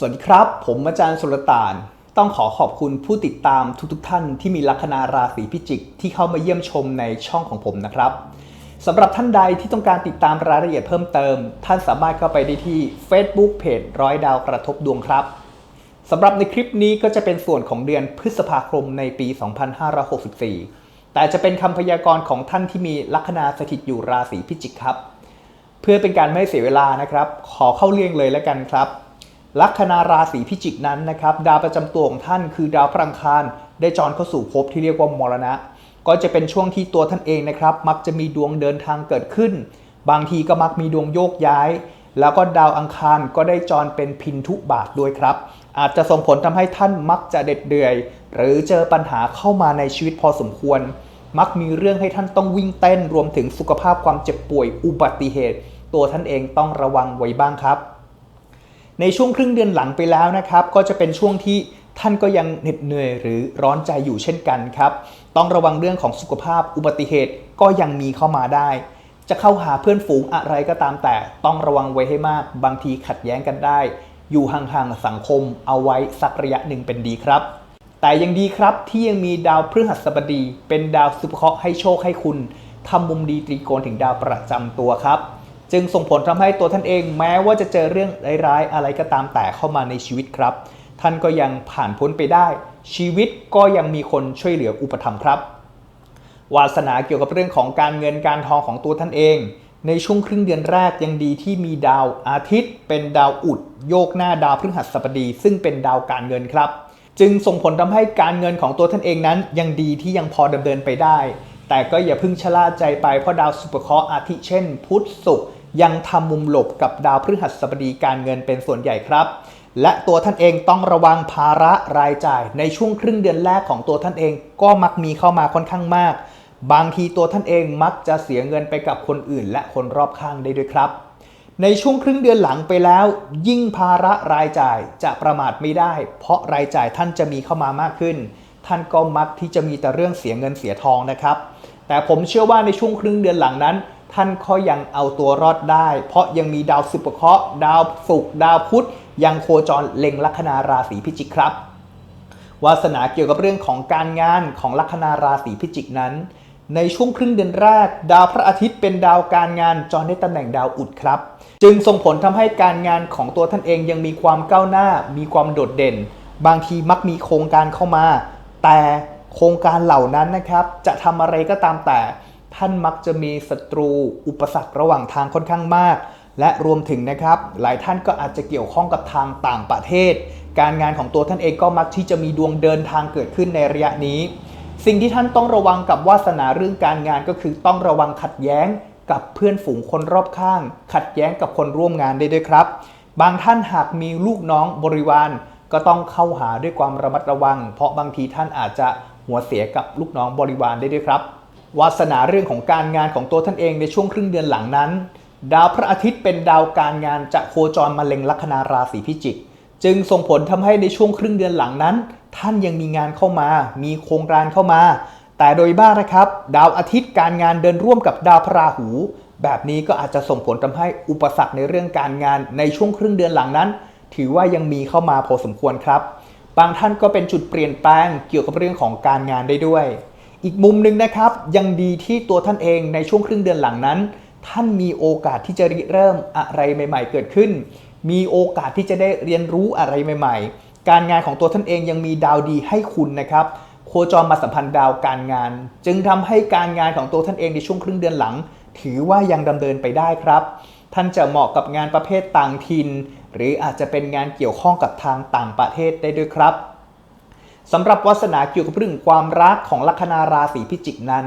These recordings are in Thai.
สวัสดีครับ ผมอาจารย์สุลต่าน ต้องขอขอบคุณผู้ติดตามทุกๆทท่านที่มีลัคนาราศีพิจิก ที่เข้ามาเยี่ยมชมในช่องของผมนะครับสำหรับท่านใดที่ต้องการติดตามรายละเอียดเพิ่มเติม ท่านสามารถเข้าไปได้ที่ Facebook เพจร้อยดาวกระทบดวงครับสำหรับในคลิปนี้ก็จะเป็นส่วนของเดือนพฤษภาคมในปี 2564 แต่จะเป็นคำพยากรณ์ของท่านที่มีลัคนาสถิตอยู่ราศีพิจิกครับ เพื่อเป็นการไม่เสียเวลานะครับ ขอเข้าเรียงเลยแล้วกันครับ ลัคนาราศีพิจิกนั้นนะครับดาวประจำตัวของท่านคือดาวพลังคารได้จรเข้าสู่ภพที่เรียกว่ามรณะ ก็จะเป็นช่วงที่ตัวท่านเองนะครับ มักจะมีดวงเดินทางเกิดขึ้น บางทีก็มักมีดวงโยกย้าย แล้วก็ดาวอังคารก็ได้จรเป็นพินทุบาทด้วยครับ อาจจะส่งผลทำให้ท่านมักจะเด็ดเดือย หรือเจอปัญหาเข้ามาในชีวิตพอสมควร มักมีเรื่องให้ท่านต้องวิ่งเต้นรวมถึงสุขภาพความเจ็บป่วยอุบัติเหตุ ตัวท่านเองต้องระวังไว้บ้างครับ ในช่วงครึ่งเดือนหลังไปแล้วนะครับ ก็จะเป็นช่วงที่ท่านก็ยังเหน็ดเหนื่อยหรือร้อนใจอยู่เช่นกันครับ ต้องระวังเรื่องของสุขภาพอุบัติเหตุก็ยังมีเข้ามาได้ จะเข้าหาเพื่อนฝูงอะไรก็ตามแต่ ต้องระวังไว้ให้มาก บางทีขัดแย้งกันได้ อยู่ห่างๆสังคม เอาไว้สักระยะหนึ่งเป็นดีครับ แต่ยังดีครับที่ยังมีดาวพฤหัสบดี เป็นดาวสุภเคราะห์ให้โชคให้คุณทำมุมดีตรีโกณถึงดาวประจำตัวครับ จึงส่งผลทำให้ตัวท่านเองแม้ว่าจะเจอเรื่องร้ายๆ อะไรก็ตามแต่เข้ามาในชีวิตครับ ท่านก็ยังผ่านพ้นไปได้ ชีวิตก็ยังมีคนช่วยเหลืออุปถัมภ์ครับ วาสนาเกี่ยวกับเรื่องของการเงินการทองของตัวท่านเอง ในช่วงครึ่งเดือนแรกยังดีที่มีดาวอาทิตย์ เป็นดาวอุด โยกหน้าดาวพฤหัสบดี ซึ่งเป็นดาวการเงินครับ จึงส่งผลทำให้การเงินของตัวท่านเองนั้น ยังดีที่ยังพอดำเนินไปได้ แต่ก็อย่าพึ่งชะล่าใจไปเพราะดาวสุปเคราะห์อาทิเช่น พุธศุกร์ ยังทำมุมหลบกับดาวพฤหัสบดีการเงินเป็นส่วนใหญ่ครับ และตัวท่านเองต้องระวังภาระรายจ่าย ในช่วงครึ่งเดือนแรกของตัวท่านเองก็มักมีเข้ามาค่อนข้างมาก บางทีตัวท่านเองมักจะเสียเงินไปกับคนอื่น และคนรอบข้างได้ด้วยครับในช่วงครึ่งเดือนหลังไปแล้ว ยิ่งภาระรายจ่ายจะประมาทไม่ได้ เพราะรายจ่ายท่านจะมีเข้ามามากขึ้น ท่านก็มักที่จะมีแต่เรื่องเสียเงินเสียทองนะครับ แต่ผมเชื่อว่าในช่วงครึ่งเดือนหลังนั้น ท่านก็ยังเอาตัวรอดได้ เพราะยังมีดาวสุปเคราะห์ดาวศุกร์ดาวพุธยังโคจรเล็งลัคนาราศีพิจิกครับ วาสนาเกี่ยวกับเรื่องของการงานของลัคนาราศีพิจิกนั้น ในช่วงครึ่งเดือนแรก ดาวพระอาทิตย์เป็นดาวการงานจรในตำแหน่งดาวอุดครับ จึงส่งผลทำให้การงานของตัวท่านเองยังมีความก้าวหน้า มีความโดดเด่น บางทีมักมีโครงการเข้ามา แต่โครงการเหล่านั้นนะครับ จะทำอะไรก็ตามแต่ ท่านมักจะมีศัตรูอุปสรรคระหว่างทางค่อนข้างมาก และรวมถึงนะครับ หลายท่านก็อาจจะเกี่ยวข้องกับทางต่างประเทศ การงานของตัวท่านเองก็มักที่จะมีดวงเดินทางเกิดขึ้นในระยะนี้ สิ่งที่ท่านต้องระวังกับวาสนาเรื่องการงานก็คือต้องระวังขัดแย้งกับเพื่อนฝูงคนรอบข้าง ขัดแย้งกับคนร่วมงานได้ด้วยครับ บางท่านหากมีลูกน้องบริวารก็ต้องเข้าหาด้วยความระมัดระวัง เพราะบางทีท่านอาจจะหัวเสียกับลูกน้องบริวารได้ด้วยครับ วาสนาเรื่องของการงานของตัวท่านเองในช่วงครึ่งเดือนหลังนั้น ดาวพระอาทิตย์เป็นดาวการงานจะโคจรมาเล็งลัคนาราศีพิจิก จึงส่งผลทำให้ในช่วงครึ่งเดือนหลังนั้น ท่านยังมีงานเข้ามา มีโครงการเข้ามา แต่โดยบ้างนะครับ ดาวอาทิตย์การงานเดินร่วมกับดาวพราหู แบบนี้ก็อาจจะส่งผลทำให้อุปสรรคในเรื่องการงานในช่วงครึ่งเดือนหลังนั้น ถือว่ายังมีเข้ามาพอสมควรครับ บางท่านก็เป็นจุดเปลี่ยนแปลงเกี่ยวกับเรื่องของการงานได้ด้วย อีกมุมหนึ่งนะครับยังดีที่ตัวท่านเองในช่วงครึ่งเดือนหลังนั้น ท่านมีโอกาสที่จะริเริ่มอะไรใหม่ ๆ เกิดขึ้น มีโอกาสที่จะได้เรียนรู้อะไรใหม่ ๆ การงานของตัวท่านเองยังมีดาวดีให้คุณนะครับโคจรมาสัมพันธ์ดาวการงาน จึงทำให้การงานของตัวท่านเองในช่วงครึ่งเดือนหลัง ถือว่ายังดำเนินไปได้ครับ ท่านจะเหมาะกับงานประเภทต่างถิ่นหรืออาจจะเป็นงานเกี่ยวข้องกับทางต่างประเทศได้ด้วยครับ สำหรับวาสนาเกี่ยวกับเรื่องความรักของลัคนาราศีพิจิกนั้น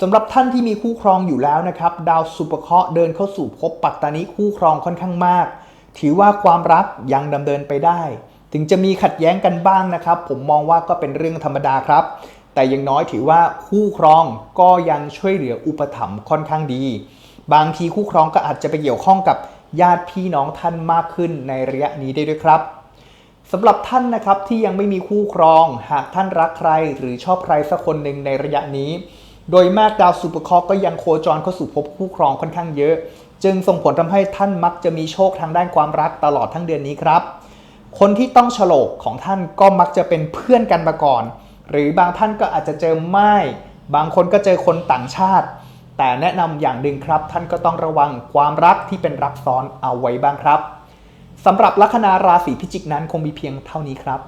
สำหรับท่านที่มีคู่ครองอยู่แล้วนะครับ ดาวสุปเคราะห์เดินเข้าสู่ภพปัตตานีคู่ครองค่อนข้างมาก ถือว่าความรักยังดำเนินไปได้ ถึงจะมีขัดแย้งกันบ้างนะครับ ผมมองว่าก็เป็นเรื่องธรรมดาครับ แต่ยังน้อยถือว่าคู่ครองก็ยังช่วยเหลืออุปถัมภ์ค่อนข้างดี บางทีคู่ครองก็อาจจะไปเกี่ยวข้องกับญาติพี่น้องท่านมากขึ้นในระยะนี้ได้ด้วยครับ สำหรับท่านนะครับที่ยังไม่มีคู่ครอง หากท่านรักใครหรือชอบใครสักคนหนึ่งในระยะนี้ โดยมากดาวซูเปอร์คอก็ยังโคจรเข้าสู่พบคู่ครองค่อนข้างเยอะ จึงส่งผลทำให้ท่านมักจะมีโชคทางด้านความรักตลอดทั้งเดือนนี้ครับ คนที่ต้องฉลกของท่านก็มักจะเป็นเพื่อนกันมาก่อน หรือบางท่านก็อาจจะเจอไม้บางคนก็เจอคนต่างชาติ แต่แนะนำอย่างหนึ่งครับ ท่านก็ต้องระวังความรักที่เป็นรักซ้อนเอาไว้บ้างครับ สำหรับลัคนาราศีพิจิกนั้นคงมีเพียงเท่านี้ครับ